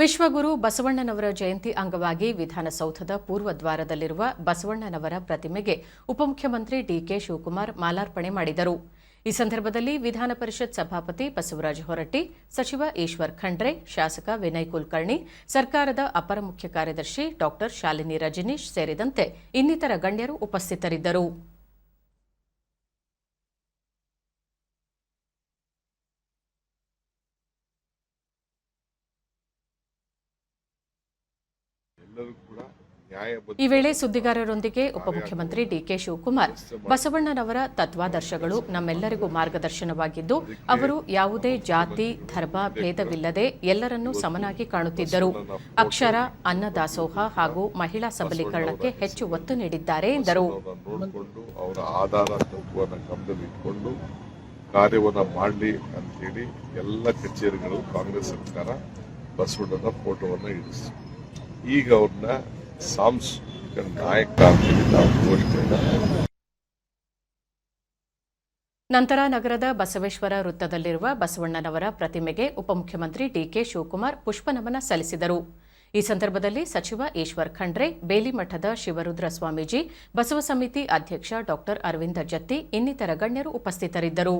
ವಿಶ್ವಗುರು ಬಸವಣ್ಣನವರ ಜಯಂತಿ ಅಂಗವಾಗಿ ವಿಧಾನಸೌಧದ ಪೂರ್ವ ದ್ವಾರದಲ್ಲಿರುವ ಬಸವಣ್ಣನವರ ಪ್ರತಿಮೆಗೆ ಉಪಮುಖ್ಯಮಂತ್ರಿ ಡಿಕೆ ಶಿವಕುಮಾರ್ ಮಾಲಾರ್ಪಣೆ ಮಾಡಿದರು. ಈ ಸಂದರ್ಭದಲ್ಲಿ ವಿಧಾನ ಪರಿಷತ್ ಸಭಾಪತಿ ಬಸವರಾಜ ಹೊರಟ್ಟಿ, ಸಚಿವ ಈಶ್ವರ್ ಖಂಡ್ರೆ, ಶಾಸಕ ವಿನಯ್ ಕುಲಕರ್ಣಿ, ಸರ್ಕಾರದ ಅಪರ ಮುಖ್ಯ ಕಾರ್ಯದರ್ಶಿ ಡಾ ಶಾಲಿನಿ ರಜನೀಶ್ ಸೇರಿದಂತೆ ಇನ್ನಿತರ ಗಣ್ಯರು ಉಪಸ್ಥಿತರಿದ್ದರು. ಈ ವೇಳೆ ಸುದ್ದಿಗಾರರೊಂದಿಗೆ ಉಪಮುಖ್ಯಮಂತ್ರಿ ಡಿಕೆ ಶಿವಕುಮಾರ್ ಬಸವಣ್ಣನವರ ತತ್ವಾದರ್ಶಗಳು ನಮ್ಮೆಲ್ಲರಿಗೂ ಮಾರ್ಗದರ್ಶನವಾಗಿದ್ದು ಅವರು ಯಾವುದೇ ಜಾತಿ ಧರ್ಮ ಭೇದವಿಲ್ಲದೆ ಎಲ್ಲರನ್ನೂ ಸಮನಾಗಿ ಕಾಣುತ್ತಿದ್ದರು. ಅಕ್ಷರ ಅನ್ನದಾಸೋಹ ಹಾಗೂ ಮಹಿಳಾ ಸಬಲೀಕರಣಕ್ಕೆ ಹೆಚ್ಚು ಒತ್ತು ನೀಡಿದ್ದಾರೆ ಎಂದರು. ಕಾರ್ಯವನ್ನು ಮಾಡಲಿ ಅಂತೇಳಿ ಎಲ್ಲ ಕಚೇರಿಗಳು ಕಾಂಗ್ರೆಸ್ ಸರ್ಕಾರ ಬಸವಣ್ಣನ ಫೋಟೋವನ್ನ ಈಗ ಅವ್ರನ್ನ ಸಾಂಸ್ಕೃತಿಕ ನಾಯಕ ನಾವು ನಂತರ ನಗರದ ಬಸವೇಶ್ವರ ವೃತ್ತದಲ್ಲಿರುವ ಬಸವಣ್ಣನವರ ಪ್ರತಿಮೆಗೆ ಉಪಮುಖ್ಯಮಂತ್ರಿ ಡಿಕೆ ಶಿವಕುಮಾರ್ ಪುಷ್ಪನಮನ ಸಲ್ಲಿಸಿದರು. ಈ ಸಂದರ್ಭದಲ್ಲಿ ಸಚಿವ ಈಶ್ವರ್ ಖಂಡ್ರೆ ಬೇಲಿಮಠದ ಶಿವರುದ್ರ ಸ್ವಾಮೀಜಿ, ಬಸವ ಸಮಿತಿ ಅಧ್ಯಕ್ಷ ಡಾ ಅರವಿಂದ ಜತ್ತಿ ಇನ್ನಿತರ ಗಣ್ಯರು ಉಪಸ್ಥಿತರಿದ್ದರು.